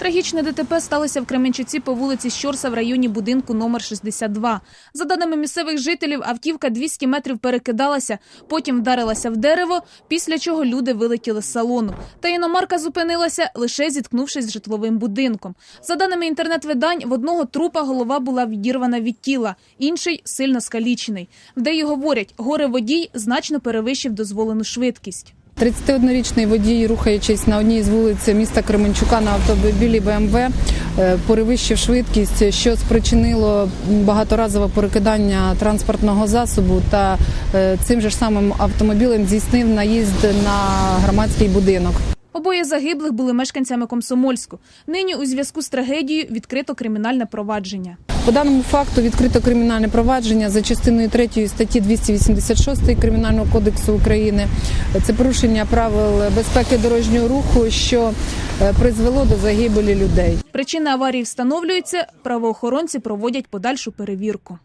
Трагічне ДТП сталося в Кременчуці по вулиці Щорса в районі будинку номер 62. За даними місцевих жителів, автівка 200 метрів перекидалася, потім вдарилася в дерево, після чого люди вилетіли з салону. Та іномарка зупинилася, лише зіткнувшись з житловим будинком. За даними інтернет-видань, в одного трупа голова була відірвана від тіла, інший сильно скалічений. В ДЕІ говорять, горе водій значно перевищив дозволену швидкість. 31-річний водій, рухаючись на одній з вулиць міста Кременчука на автомобілі БМВ, е, перевищив швидкість, що спричинило багаторазове перекидання транспортного засобу та е, цим же ж самим автомобілем здійснив наїзд на громадський будинок. Обоє загиблих були мешканцями Комсомольську. Нині у зв'язку з трагедією відкрито кримінальне провадження. По даному факту відкрито кримінальне провадження за частиною 3 статті 286 Кримінального кодексу України. Це порушення правил безпеки дорожнього руху, що е, призвело до загибелі людей. Причина аварії встановлюється, правоохоронці проводять подальшу перевірку.